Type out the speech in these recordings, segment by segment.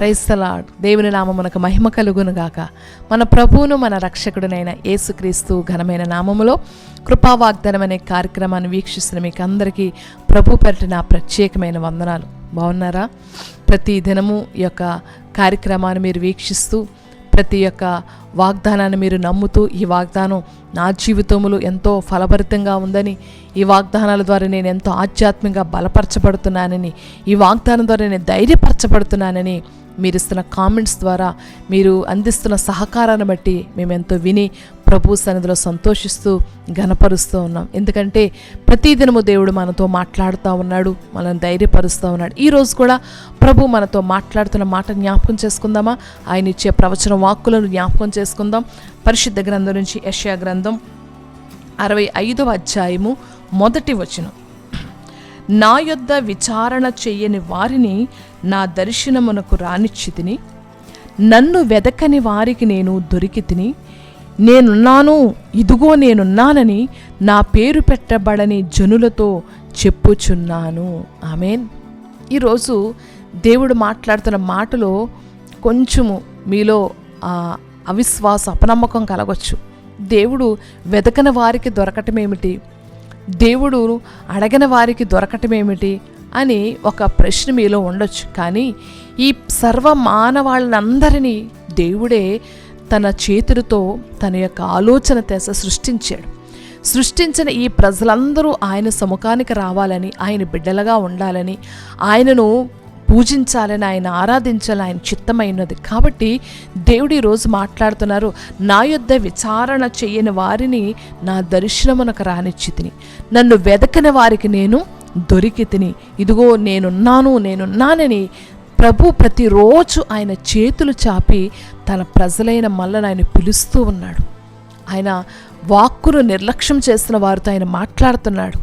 క్రైస్తలాడ్ దేవుని నామమునకు మహిమ కలుగును గాక. మన ప్రభువును మన రక్షకుడునైన యేసుక్రీస్తు ఘనమైన నామములో కృపావాగ్దానం అనే కార్యక్రమాన్ని వీక్షిస్తున్న మీకు అందరికీ ప్రభు పెరటిన ప్రత్యేకమైన వందనాలు. బాగున్నారా? ప్రతి దినము ఈ యొక్క కార్యక్రమాన్ని మీరు వీక్షిస్తూ ప్రతి ఒక్క వాగ్దానాన్ని మీరు నమ్ముతూ ఈ వాగ్దానం నా జీవితంలో ఎంతో ఫలభరితంగా ఉందని ఈ వాగ్దానాల ద్వారా నేను ఎంతో ఆధ్యాత్మికంగా బలపరచబడుతున్నానని ఈ వాగ్దానం ద్వారా నేను ధైర్యపరచబడుతున్నానని మీరు ఇస్తున్న కామెంట్స్ ద్వారా మీరు అందిస్తున్న సహకారాన్ని బట్టి మేము ఎంతో విని ప్రభు సన్నిధిలో సంతోషిస్తూ ఘనపరుస్తూ ఉన్నాం. ఎందుకంటే ప్రతిదినము దేవుడు మనతో మాట్లాడుతూ ఉన్నాడు మనల్ని ధైర్యపరుస్తూ ఉన్నాడు. ఈరోజు కూడా ప్రభు మనతో మాట్లాడుతున్న మాట జ్ఞాపకం చేసుకుందామా? ఆయన ఇచ్చే ప్రవచన వాక్కులను జ్ఞాపకం చేసుకుందాం. పరిశుద్ధ గ్రంథం నుంచి యష్యా గ్రంథం అరవై ఐదవ అధ్యాయము మొదటి వచనం. నా యొద్ద విచారణ చెయ్యని వారిని నా దర్శనమునకు రానిచ్చితిని. నన్ను వెదకని వారికి నేను దొరికి తిని నేనున్నాను ఇదిగో నేనున్నానని నా పేరు పెట్టబడని జనులతో చెప్పుచున్నాను. ఆమెన్. ఈరోజు దేవుడు మాట్లాడుతున్న మాటలో కొంచెము మీలో అవిశ్వాస అపనమ్మకం కలగొచ్చు. దేవుడు వెదకని వారికి దొరకటం ఏమిటి దేవుడు అడగని వారికి దొరకటమేమిటి అని ఒక ప్రశ్న మీలో ఉండొచ్చు. కానీ ఈ సర్వ మానవాళ్ళనందరినీ దేవుడే తన చేతులతో తన యొక్క ఆలోచన తెస సృష్టించాడు. సృష్టించిన ఈ ప్రజలందరూ ఆయన సముఖానికి రావాలని ఆయన బిడ్డలుగా ఉండాలని ఆయనను పూజించాలని ఆయన ఆరాధించాలని ఆయన చిత్తమైనది. కాబట్టి దేవుడు ఈరోజు మాట్లాడుతున్నారు నా యొద్ద విచారణ చేయని వారిని నా దర్శనమునకు రానిచ్చి తిని. నన్ను వెదకని వారికి నేను దొరికి తిని. ఇదిగో నేనున్నాను నేనున్నానని ప్రభు ప్రతిరోజు ఆయన చేతులు చాపి తన ప్రజలైన మళ్ళని ఆయన పిలుస్తూ ఉన్నాడు. ఆయన వాక్కును నిర్లక్ష్యం చేసిన వారితో ఆయన మాట్లాడుతున్నాడు.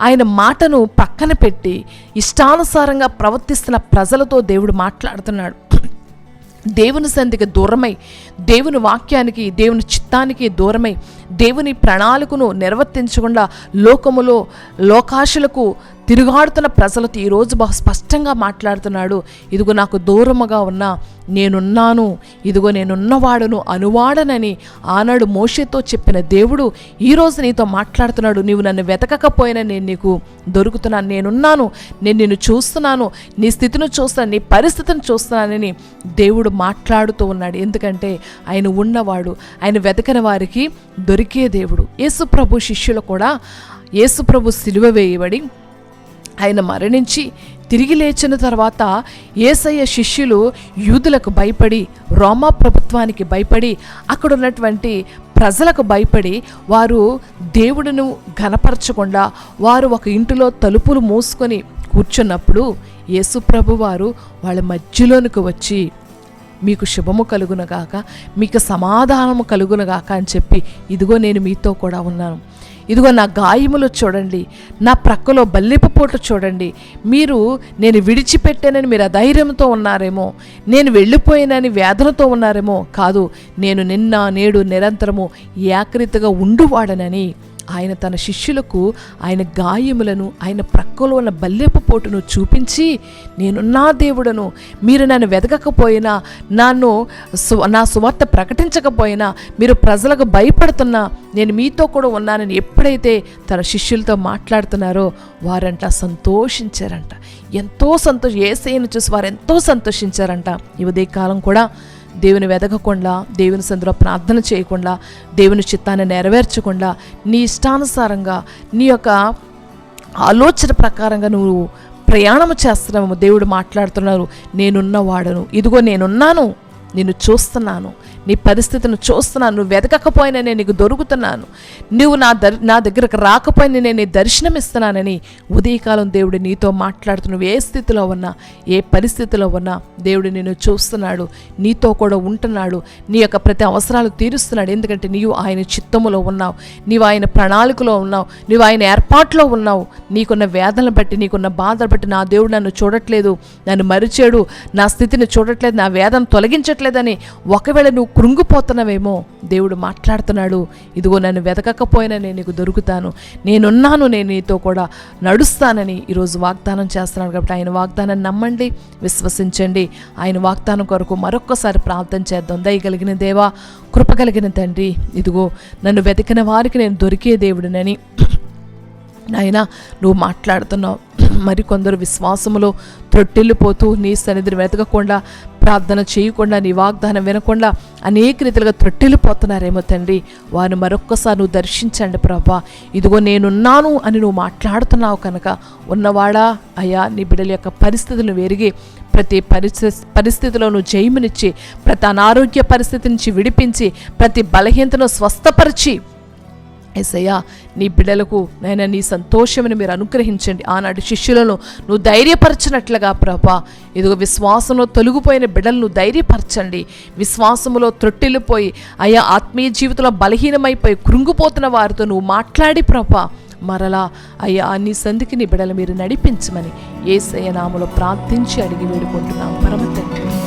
ఆయన మాటను పక్కన పెట్టి ఇష్టానుసారంగా ప్రవర్తిస్తున్న ప్రజలతో దేవుడు మాట్లాడుతున్నాడు. దేవుని సంధికి దూరమై దేవుని వాక్యానికి దేవుని చిత్తానికి దూరమై దేవుని ప్రణాళికను నిర్వర్తించకుండా లోకములో లోకాశులకు తిరుగాడుతున్న ప్రజలతో ఈరోజు బహు స్పష్టంగా మాట్లాడుతున్నాడు. ఇదిగో నాకు దూరముగా ఉన్నా నేనున్నాను. ఇదిగో నేనున్నవాడును అనువాడనని ఆనాడు మోషేతో చెప్పిన దేవుడు ఈరోజు నీతో మాట్లాడుతున్నాడు. నీవు నన్ను వెతకకపోయినా నేను నీకు దొరుకుతున్నాను. నేనున్నాను నేను నిన్ను చూస్తున్నాను నీ స్థితిని చూస్తున్నాను నీ పరిస్థితిని చూస్తున్నానని దేవుడు మాట్లాడుతూ ఉన్నాడు. ఎందుకంటే ఆయన ఉన్నవాడు ఆయన వెతకని వారికి దొరికే దేవుడు. యేసుప్రభు శిష్యులు కూడా యేసుప్రభు సిలువ వేయబడి ఆయన మరణించి తిరిగి లేచిన తర్వాత ఏసయ్య శిష్యులు యూదులకు భయపడి రోమా ప్రభుత్వానికి భయపడి అక్కడ ఉన్నటువంటి ప్రజలకు భయపడి వారు దేవుడును ఘనపరచకుండా వారు ఒక ఇంటిలో తలుపులు మూసుకొని కూర్చున్నప్పుడు యేసుప్రభు వారు వాళ్ళ మధ్యలోనికి వచ్చి మీకు శుభము కలుగునగాక మీకు సమాధానము కలుగునగాక అని చెప్పి ఇదిగో నేను మీతో కూడా ఉన్నాను. ఇదిగో నా గాయములు చూడండి నా ప్రక్కలో బల్లిపు పోటు చూడండి. మీరు నేను విడిచిపెట్టానని మీరు అధైర్యంతో ఉన్నారేమో నేను వెళ్ళిపోయానని వేదనతో ఉన్నారేమో కాదు నేను నిన్న నేడు నిరంతరము ఏకరీతిగా ఉండువాడనని ఆయన తన శిష్యులకు ఆయన గాయములను ఆయన ప్రక్కలో ఉన్న బల్లెపు పోటును చూపించి నేను నా దేవుడను మీరు నన్ను వెతకకపోయినా నన్ను నా సువార్త ప్రకటించకపోయినా మీరు ప్రజలకు భయపడుతున్నా నేను మీతో కూడా ఉన్నానని ఎప్పుడైతే తన శిష్యులతో మాట్లాడుతున్నారో వారంట సంతోషించారంట. ఎంతో సంతోష ఏసైను చూసి వారు ఎంతో సంతోషించారంట. ఈ ఉదయకాలం కూడా దేవుని వెదగకుండా దేవుని సందులో ప్రార్థన చేయకుండా దేవుని చిత్తాన్ని నెరవేర్చకుండా నీ ఇష్టానుసారంగా నీ యొక్క ఆలోచన ప్రకారంగా నువ్వు ప్రయాణము చేస్తున్నాము దేవుడు మాట్లాడుతున్నారు. నేనున్నవాడను. ఇదిగో నేనున్నాను. నిన్ను చూస్తున్నాను. నీ పరిస్థితిని చూస్తున్నాను నువ్వు వెతకకపోయినా నేను నీకు దొరుకుతున్నాను. నువ్వు నా దర్ నా దగ్గరకు రాకపోయినా నేను నీ దర్శనం ఇస్తున్నానని ఉదయకాలం దేవుడు నీతో మాట్లాడుతూ నువ్వు ఏ స్థితిలో ఉన్నా ఏ పరిస్థితిలో ఉన్నా దేవుడు నిన్ను చూస్తున్నాడు నీతో కూడా ఉంటున్నాడు నీ యొక్క ప్రతి అవసరాలు తీరుస్తున్నాడు. ఎందుకంటే నీవు ఆయన చిత్తములో ఉన్నావు నీవు ఆయన ప్రణాళికలో ఉన్నావు నీవు ఆయన ఏర్పాట్లో ఉన్నావు. నీకున్న వేదనలు బట్టి నీకున్న బాధలు బట్టి నా దేవుడు నన్ను చూడట్లేదు నన్ను మరిచాడు నా స్థితిని చూడట్లేదు నా వేదన తొలగించట్లేదని ఒకవేళ నువ్వు కృంగిపోతున్నవేమో దేవుడు మాట్లాడుతున్నాడు. ఇదిగో నన్ను వెతకకపోయినా నేను నీకు దొరుకుతాను. నేనున్నాను నేను నీతో కూడా నడుస్తానని ఈరోజు వాగ్దానం చేస్తున్నాడు కాబట్టి ఆయన వాగ్దానం నమ్మండి విశ్వసించండి. ఆయన వాగ్దానం కొరకు మరొక్కసారి ప్రార్థన చేద్దాం. దయగలిగిన దేవా కృప కలిగిన తండ్రి ఇదిగో నన్ను వెతికిన వారికి నేను దొరికే దేవుడినని. నాయన నువ్వు మాట్లాడుతున్నావు. మరి కొందరు విశ్వాసములో త్రొట్టిల్లిపోతూ నీ సన్నిధిని వెతకకుండా ప్రార్థన చేయకుండా నీ వాగ్దానం వినకుండా అనేక రీతిలుగా త్రొట్టిల్లిపోతున్నారేమో తండ్రి. వారిని మరొక్కసారి నువ్వు దర్శించండి ప్రభా. ఇదిగో నేనున్నాను అని నువ్వు మాట్లాడుతున్నావు కనుక ఉన్నవాడా? అయ్యా నీ బిడ్డల యొక్క పరిస్థితులను వెరిగి ప్రతి పరిస్థితి పరిస్థితిలో నువ్వు జయమునిచ్చి ప్రతి అనారోగ్య పరిస్థితి నుంచి విడిపించి ప్రతి బలహీనతను స్వస్థపరిచి ఎసయ్యా నీ బిడ్డలకు నేను నీ సంతోషమని మీరు అనుగ్రహించండి. ఆనాటి శిష్యులను నువ్వు ధైర్యపరచినట్లుగా ప్రభా. ఇదిగో విశ్వాసంలో తొలగిపోయిన బిడ్డలను ధైర్యపరచండి. విశ్వాసములో త్రొట్టిల్లిపోయి అయ్యా ఆత్మీయ జీవితంలో బలహీనమైపోయి కృంగిపోతున్న వారితో నువ్వు మాట్లాడి ప్రభా. మరలా అయ్యా నీ సంధికి నీ బిడ్డలు మీరు నడిపించమని ఏసయ్య నామలో ప్రార్థించి అడిగి వేడుకుంటున్నాం. పరమ తండ్రి.